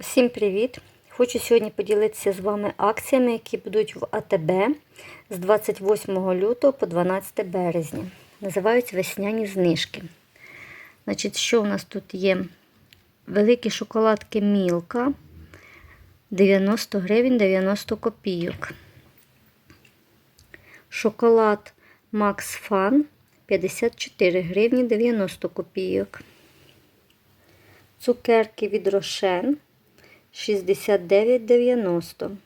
Всім привіт! Хочу сьогодні поділитися з вами акціями, які будуть в АТБ з 28 лютого по 12 березня. Називаються весняні знижки. Значить, що у нас тут є? Великі шоколадки Мілка 90 гривень 90 копійок. Шоколад Max Fun 54 гривні 90 копійок. Цукерки від Рошен 69,90.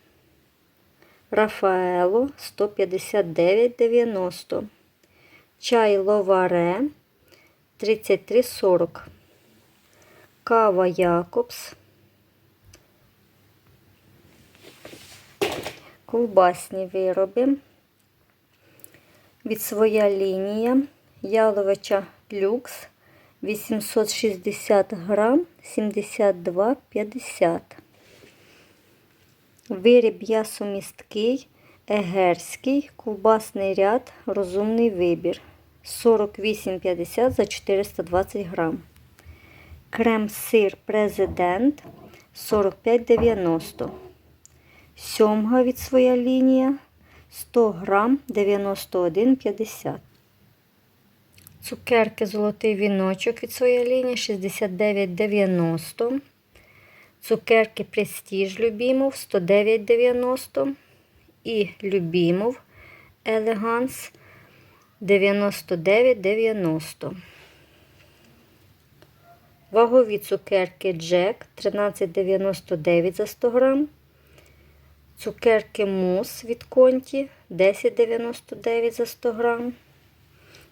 Рафаело 159,90. Чай Ловаре 33,40. Кава Якобс. Ковбасні вироби. Від своя лінія. Яловича люкс 860 грам 72,50. Виріб ясомісткий, егерський, ковбасний ряд, розумний вибір. 48,50 за 420 грам. Крем-сир президент 45,90. Сьомга від своя лінія 100 грам 91,50. Цукерки золотий віночок від своєї лінії 69,90. Цукерки Престіж Любімов 109,90. І Любімов Елеганс 99,90. Вагові цукерки Джек 13,99 за 100 грам. Цукерки Мус від Конті 10,99 за 100 грам.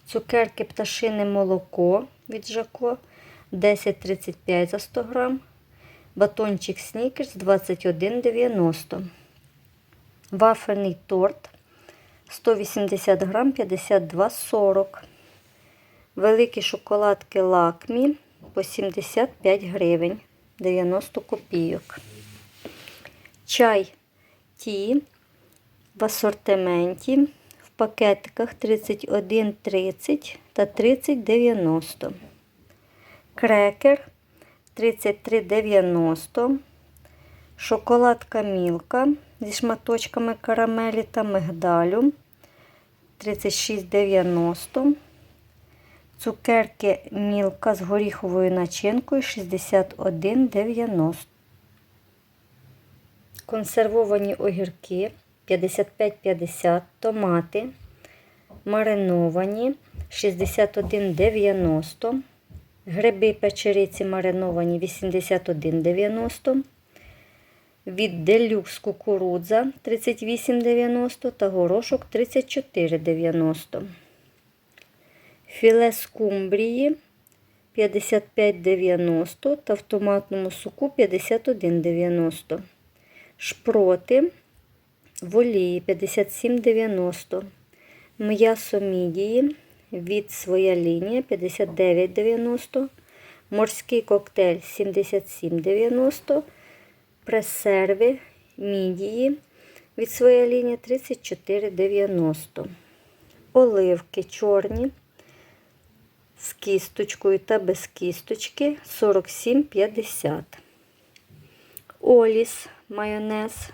Цукерки пташине молоко від Жако 10,35 за 100 грам. Батончик Снікерс 21,90. Вафельний торт 180 грам 52,40. Великі шоколадки лакмі по 75 гривень 90 копійок. Чай ті в асортименті пакетиках 31,30 та 30,90. Крекер 33,90. Шоколадка Мілка зі шматочками карамелі та мигдалю 36,90. Цукерки Мілка з горіховою начинкою 61,90. Консервовані огірки 55,50, томати мариновані 61,90, гриби печериці мариновані 81,90, від делюкс кукурудза 38,90 та горошок 34,90. Філе скумбрії 55,90 та в томатному соку 51,90. Шпроти в олії 57,90. М'ясо мідії від своя лінія 59,90. Морський коктейль 77,90. Пресерви мідії від своя лінія 34,90. Оливки чорні з кісточкою та без кісточки 47,50. Оліс майонез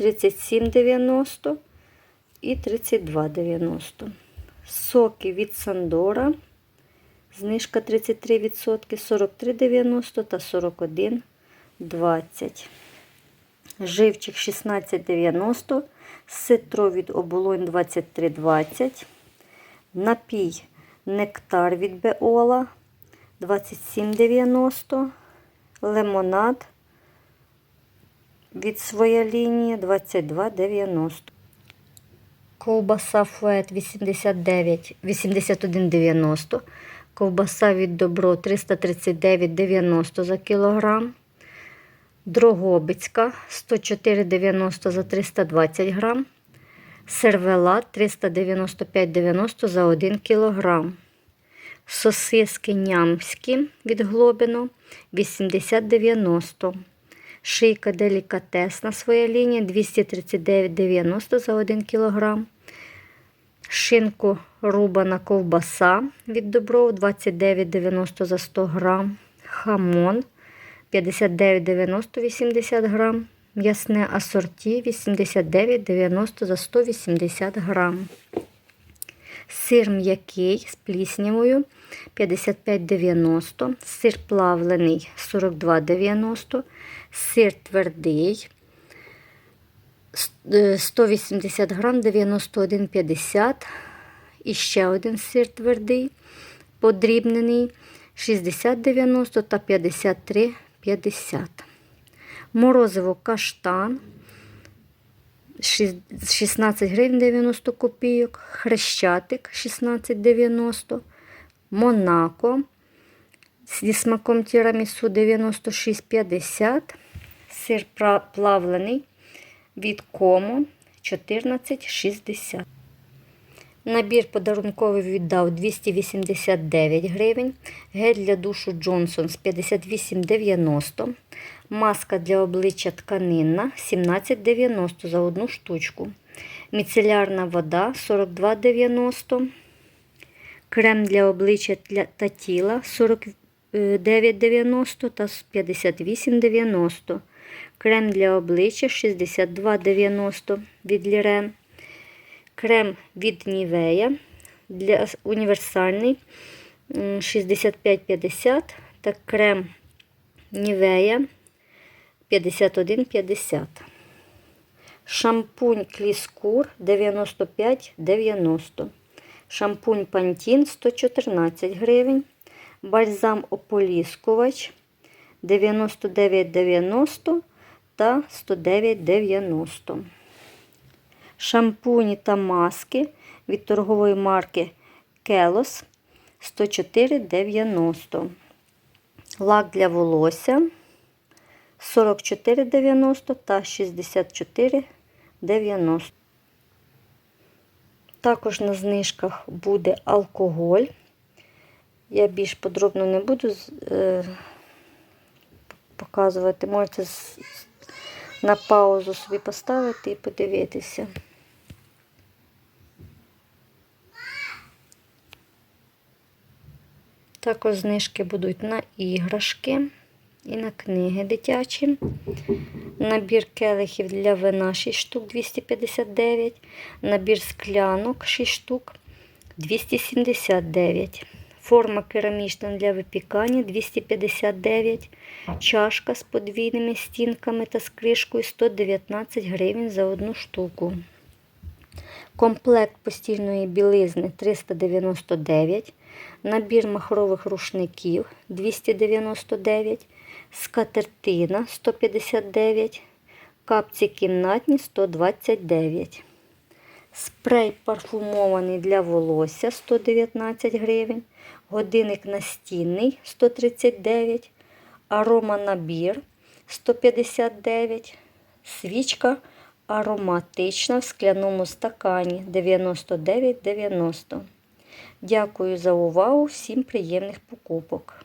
37,90 і 32,90. Соки від Сандора. Знижка 33%, 43,90 та 41,20. Живчик 16,90. Ситро від оболонь 23,20. Напій нектар від Беола 27,90. Лимонад від своя лінія 22,90. Ковбаса фует 89, 81,90. Ковбаса від добро 339,90 за кілограм. Дрогобицька 104,90 за 320 грам. Сервелат 395,90 за 1 кілограм. Сосиски нямські від глобину 80,90. Шийка делікатесна своя лінія 239,90 за 1 кг. Шинку рубана ковбаса від Добров 29,90 за 100 г. Хамон 59,90 80 грам. М'ясне асорті 89,90 за 180 грам. Сир м'який з пліснявою 55,90, сир плавлений 42,90, сир твердий е, 180 грам 91,50. І ще один сир твердий, подрібнений 60,90 та 53,50. Морозиво каштан 16 гривень 90 копійок, хрещатик 16,90, Монако зі смаком тірамісу 96,50, сир плавлений від кому 14,60. Набір подарунковий віддав 289 гривень. Гель для душу Джонсонс 58,90. Маска для обличчя тканинна 17,90 за одну штучку. Міцелярна вода 42,90. Крем для обличчя та тіла 49,90 та 58,90. Крем для обличчя 62,90 від Лірен. Крем від Нівея для універсальний 65,50 та крем Нівея 51,50. Шампунь Кліскур 95,90. Шампунь Пантін 114 гривень. Бальзам ополіскувач 99,90 та 109,90. Шампуні та маски від торгової марки Келос 104,90. Лак для волосся 44,90 та 64,90. Також на знижках буде алкоголь. Я більш подробно не буду е, показувати. Можете на паузу собі поставити і подивитися. Також знижки будуть на іграшки і на книги дитячі. Набір келихів для вина 6 штук 259. Набір склянок 6 штук 279. Форма керамічна для випікання 259. Чашка з подвійними стінками та з кришкою 119 гривень за одну штуку. Комплект постільної білизни 399, набір махрових рушників 299, скатертина 159, капці кімнатні 129. Спрей парфумований для волосся 119 гривень, годинник настінний 139, ароманабір 159, свічка ароматична в скляному стакані 99,90. Дякую за увагу, всім приємних покупок.